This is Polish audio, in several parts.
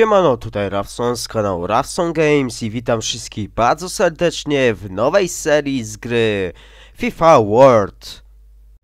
Siemano, tutaj Rafson z kanału Rafson Games i witam wszystkich bardzo serdecznie w nowej serii z gry FIFA World.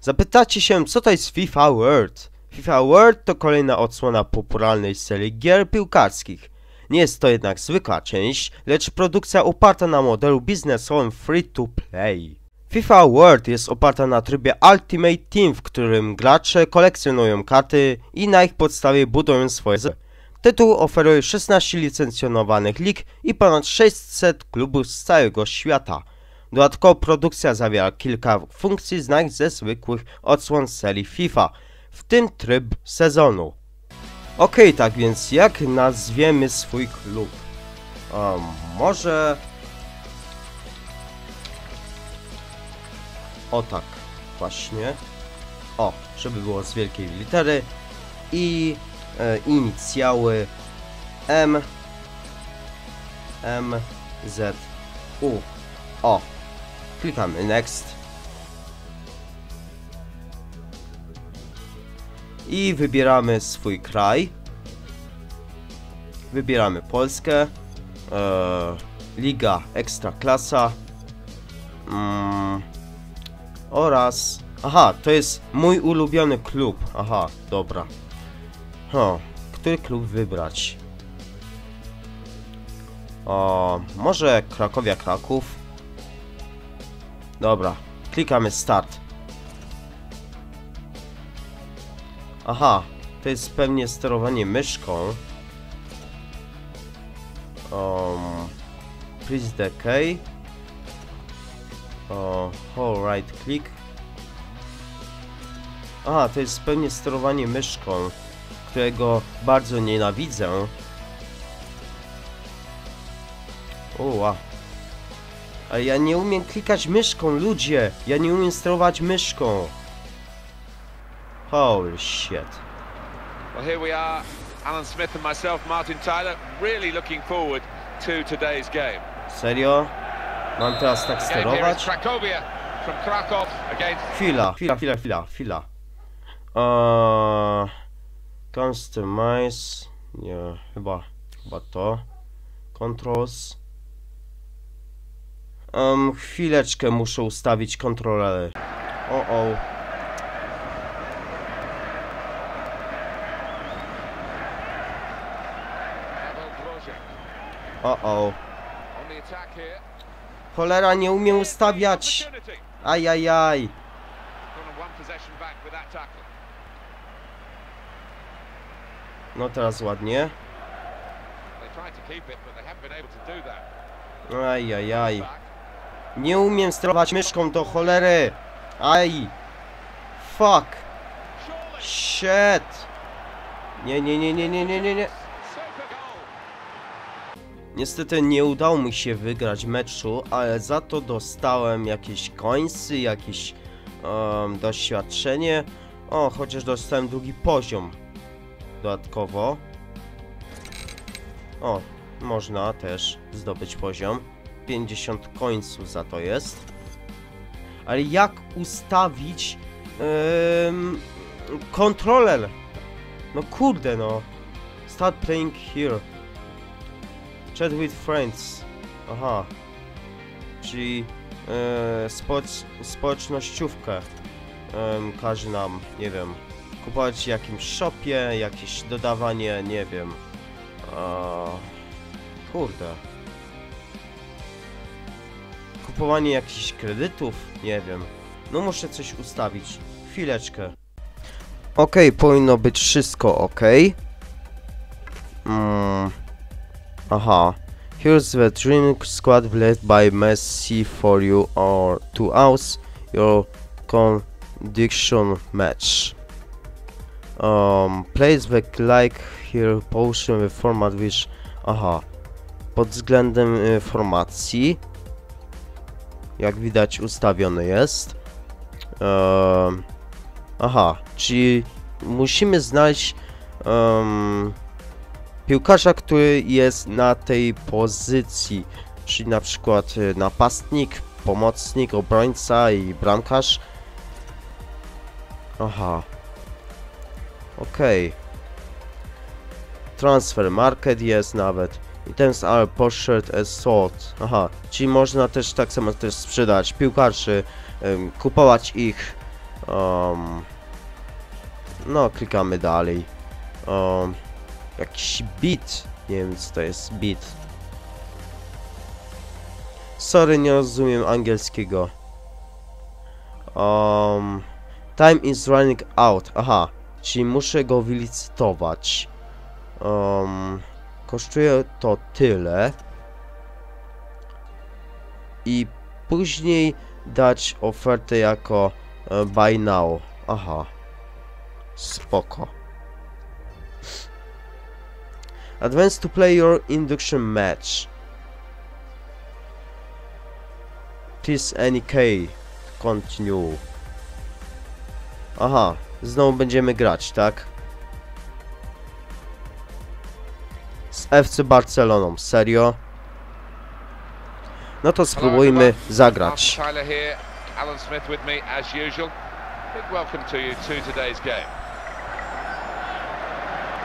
Zapytacie się, co to jest FIFA World? FIFA World to kolejna odsłona popularnej serii gier piłkarskich. Nie jest to jednak zwykła część, lecz produkcja oparta na modelu biznesowym free to play. FIFA World jest oparta na trybie Ultimate Team, w którym gracze kolekcjonują karty i na ich podstawie budują swoje z- Tytuł oferuje 16 licencjonowanych lig i ponad 600 klubów z całego świata. Dodatkowo produkcja zawiera kilka funkcji znanych ze zwykłych odsłon serii FIFA, w tym tryb sezonu. Okej, tak więc jak nazwiemy swój klub? Może... O tak, właśnie. O, żeby było z wielkiej litery. I e, inicjały M M Z U O klikamy next. I wybieramy swój kraj. Wybieramy Polskę. E, Liga Ekstraklasa. Mm, oraz aha to jest mój ulubiony klub. Aha dobra. O, który klub wybrać? O, może Krakowia Kraków? Dobra, klikamy start. Aha, to jest pewnie sterowanie myszką. Um, please key. O, right click. Aha, to jest pewnie sterowanie myszką którego bardzo nienawidzę. Oła. Ale ja nie umiem klikać myszką, ludzie! Ja nie umiem sterować myszką. Holy shit. Well, here we are, Alan Smith and myself, Martin Tyler, really looking forward to today's game. Serio? Mam teraz tak sterować? From Krakow against Chwila, chwila, chwila, chwila, chwila. Eee, customize. Nie, chyba, chyba to. Controls. Um, chwileczkę muszę ustawić kontrolery. O, o. O, o. Cholera, nie umiem ustawiać. Ajajaj. That tackle. No teraz ładnie. They tried to Nie umiem sterować myszką do cholery. Aj. Fuck. Shit! Nie, nie, nie, nie, nie, nie, nie, nie. Niestety nie udało mi się wygrać meczu, ale za to dostałem jakieś coinsy, jakieś em, doświadczenie. O, chociaż dostałem drugi poziom dodatkowo. O, można też zdobyć poziom. 50 coinsów za to jest. Ale jak ustawić em, kontroler? No kurde no. Start playing here. Chat with friends. Aha. Czyli e, społecz, społecznościówkę każe nam, nie wiem, kupować w jakimś shopie, jakieś dodawanie, nie wiem. A, kurde. Kupowanie jakichś kredytów, nie wiem. No muszę coś ustawić. Chwileczkę. Okej, powinno być wszystko ok. Mm. Aha. Here's the dream squad led by Messi for you or to us your condition match. Um, plays the like here potion the format which aha pod względem y, formacji jak widać ustawiony jest aha, czyli musimy znaleźć em, piłkarza, który jest na tej pozycji. Czyli na przykład y, napastnik, pomocnik, obrońca i bramkarz. Aha. Okej. Transfer market jest nawet. Items are purchased as sold. Aha, czyli można też tak samo też sprzedać piłkarzy, em, kupować ich. Um, no, klikamy dalej. Um, jakiś bit. Nie wiem co to jest bit. Sorry, nie rozumiem angielskiego. Um, time is running out. Aha, czyli muszę go wylicytować. Um, kosztuje to tyle. I później dać ofertę jako e, buy now. Aha. Spoko. Advance to play your induction match. Please key. Continue. Aha, znowu będziemy grać, tak? Z FC Barceloną, serio? No to spróbujmy zagrać. Tyler here, Alan Smith with me as usual. Big welcome to you to today's game.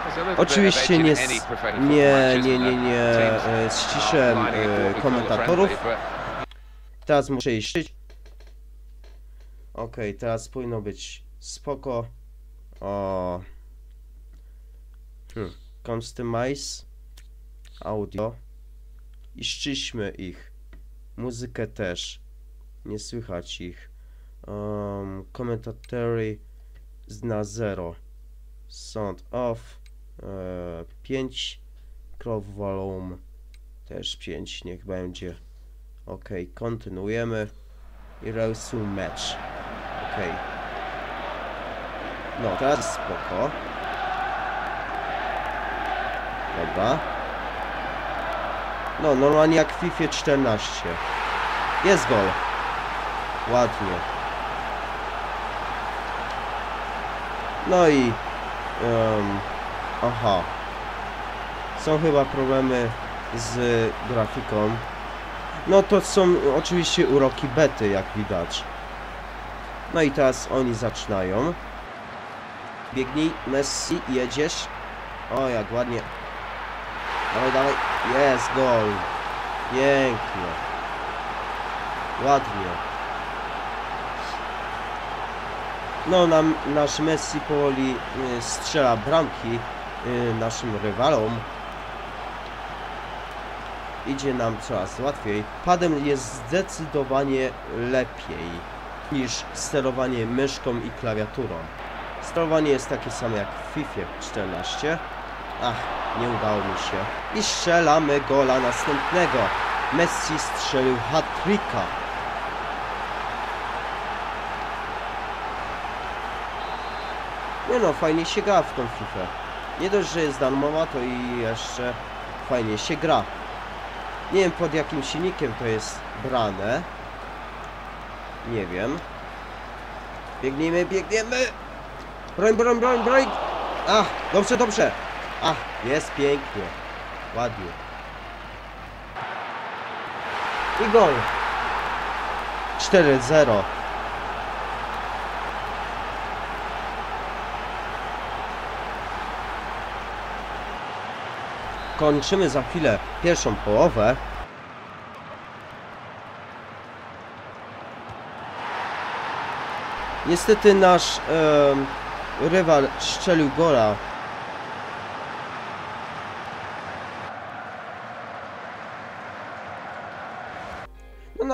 There's a little bit of Oczywiście nie, nie, nie, nie, nie, e, ściszę e, komentatorów. Teraz muszę iść. Okej, teraz powinno być spoko. O. Hmm. Customize. Audio. I szczyśmy ich. Muzykę też. Nie słychać ich. Um, commentatory na 0. Sound off. E, 5. Crop volume. Też 5 niech będzie. Ok, kontynuujemy. I resume match. Ok. No, teraz spoko. Dobra. No, normalnie jak w FIFA 14. Jest gol. Ładnie. No i... em, aha. Są chyba problemy z grafiką. No to są oczywiście uroki bety, jak widać. No i teraz oni zaczynają. Biegnij, Messi, jedziesz. O, jak ładnie. Dawaj, dawaj. Jest gol. Pięknie. Ładnie. No, nam, nasz Messi powoli y, strzela bramki y, naszym rywalom. Idzie nam coraz łatwiej. Padem jest zdecydowanie lepiej niż sterowanie myszką i klawiaturą. Sterowanie jest takie samo jak w FIFA 14. Ach, nie udało mi się. I strzelamy gola następnego. Messi strzelił hat-tricka. Nie no, fajnie się gra w tą FIFA. Nie dość, że jest darmowa, to i jeszcze fajnie się gra. Nie wiem pod jakim silnikiem to jest brane. Nie wiem. Biegniemy, biegniemy! Broń, broń, broń, broń! Ach, dobrze, dobrze! Ach, jest pięknie. Ładnie. I gol. 4-0. Kończymy za chwilę pierwszą połowę. Niestety nasz em, rywal strzelił gola.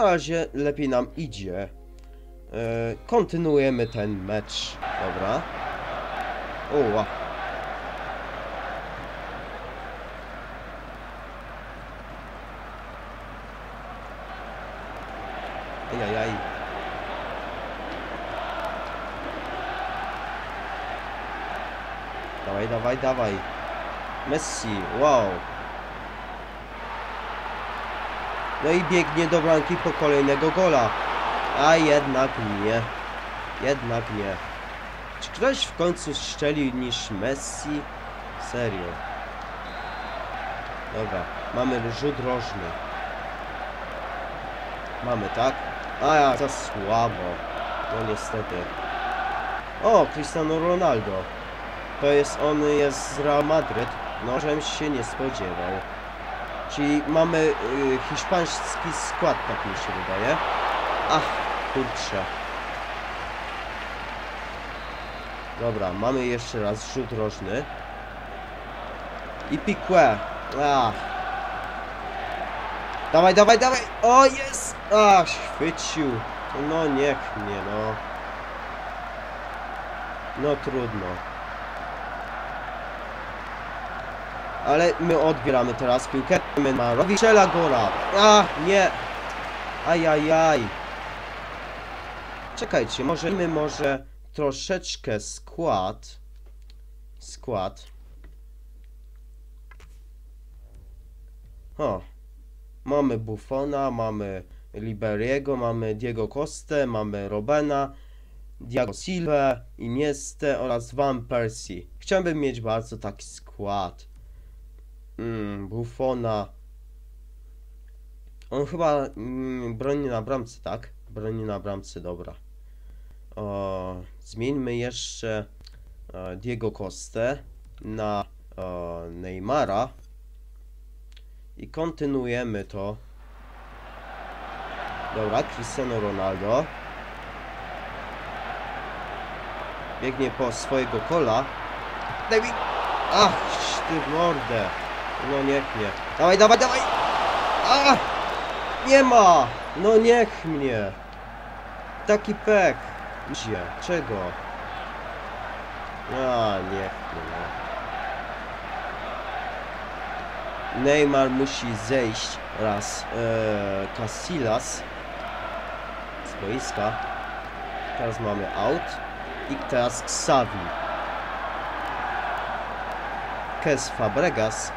Razie lepiej nam idzie. E, kontynuujemy ten mecz. Dobra. O, ła. Ajajaj. Dawaj, dawaj, dawaj. Messi, wow. No i biegnie do bramki po kolejnego gola. A jednak nie. Jednak nie. Czy ktoś w końcu strzelił niż Messi? Serio. Dobra, mamy rzut rożny. Mamy, tak? A ja, za słabo. No niestety. O, Cristiano Ronaldo. To jest, on jest z Real Madryt. No, żebym się nie spodziewał. Czyli mamy y, hiszpański skład, tak mi się wydaje. Ach, kurczę. Dobra, mamy jeszcze raz rzut rożny. I Pique. Ach. Dawaj, dawaj, dawaj! O, jest! Ach, chwycił. No niech mnie, no. No trudno. Ale my odbieramy teraz piłkę. Marowi strzela gola. A, nie. Ajajaj. Czekajcie, może my może troszeczkę skład. Skład. O. Mamy Buffona, mamy Liberiego, mamy Diego Costę, mamy Robena, Diego Silva, Iniestę oraz Van Persie. Chciałbym mieć bardzo taki skład. Mm, Buffona. On chyba mm, broni na bramce, tak? Broni na bramce, dobra. O, zmieńmy jeszcze e, Diego Costę na Neymara. I kontynuujemy to. Dobra, Cristiano Ronaldo. Biegnie po swojego kola. Ach, ty mordę. No niech mnie. Dawaj, dawaj, dawaj! A! Nie ma! No niech mnie. Taki pek. Gdzie? Czego? A, niech mnie. Neymar musi zejść raz. Eee, Casillas z boiska. Teraz mamy out. I teraz Xavi. Kes Fabregas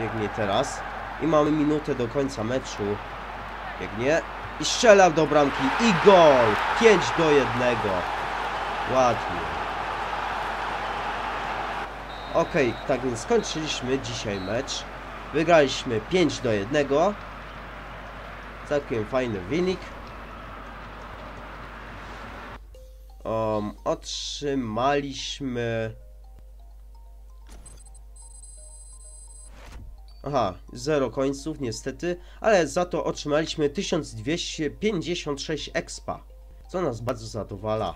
biegnie teraz. I mamy minutę do końca meczu. Biegnie. I strzela do bramki. I gol! 5 do 1. Ładnie. Okej, tak więc skończyliśmy dzisiaj mecz. Wygraliśmy 5 do 1. Całkiem fajny wynik. Um, otrzymaliśmy... Aha, 0 końców niestety, ale za to otrzymaliśmy 1256 expa, co nas bardzo zadowala.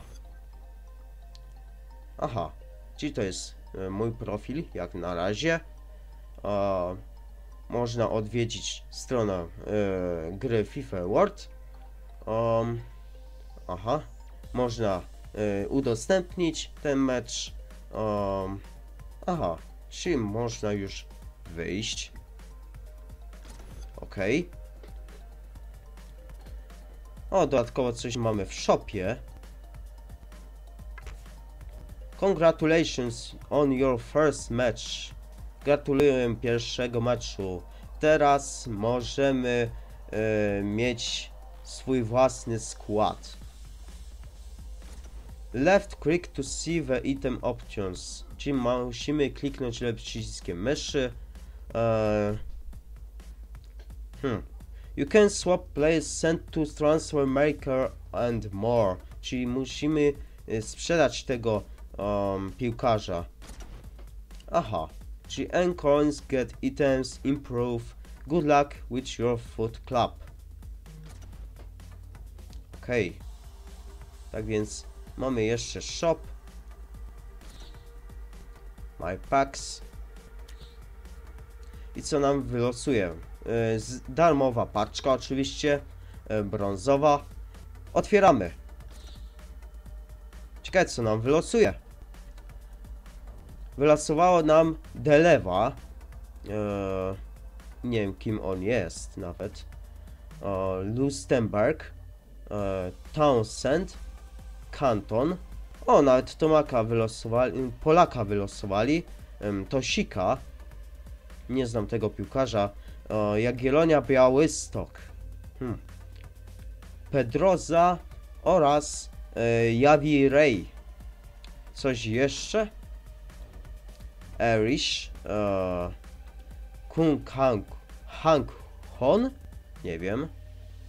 Aha, czyli to jest e, mój profil, jak na razie. Można odwiedzić stronę e, gry FIFA World. Aha, można e, udostępnić ten mecz. Aha, czyli można już wyjść. Ok. O, dodatkowo coś mamy w shopie. Congratulations on your first match. Gratuluję pierwszego meczu. Teraz możemy e, mieć swój własny skład. Left click to see the item options. Czyli musimy kliknąć lewym przyciskiem myszy. E, hmm. You can swap players sent to transfer maker and more. Czyli musimy e, sprzedać tego um, piłkarza. Aha. Czyli earn coins, get items, improve. Good luck with your foot club. Okay. Tak więc mamy jeszcze shop. My packs. I co nam wylosuje? Yy, darmowa paczka oczywiście. Yy, brązowa. Otwieramy. Ciekawe co nam wylosuje. Wylosowało nam Delewa. Yy, nie wiem kim on jest nawet. Yy, Lustenberg. Yy, Townsend. Kanton. O, nawet Tomaka wylosowali, Polaka wylosowali. Tosika. Nie znam tego piłkarza. Yy, Jagiellonia Białystok. Hmm. Pedroza oraz E, Javi Ray. Coś jeszcze? Erish. E, Kung Hang, Hang Hon? Nie wiem.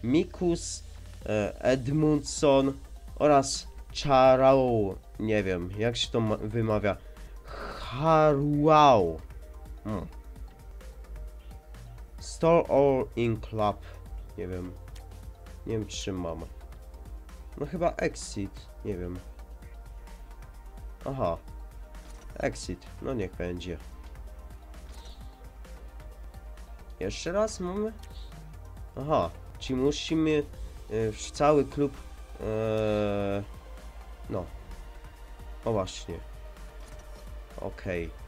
Mikus e, Edmundson oraz Charao. Nie wiem, jak się to ma- wymawia. Haruao. Hmm. Store All In Club. Nie wiem. Nie wiem czym mam. No chyba Exit. Nie wiem. Aha. Exit. No niech będzie. Jeszcze raz mamy? Aha. Czyli musimy y, cały klub... e, no. O właśnie. Okej.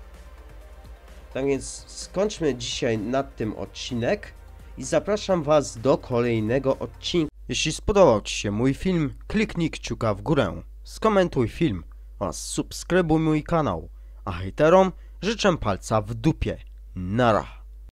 Tak więc skończmy dzisiaj nad tym odcinek i zapraszam Was do kolejnego odcinka. Jeśli spodobał Ci się mój film, kliknij kciuka w górę, skomentuj film oraz subskrybuj mój kanał. A hejterom życzę palca w dupie. Nara.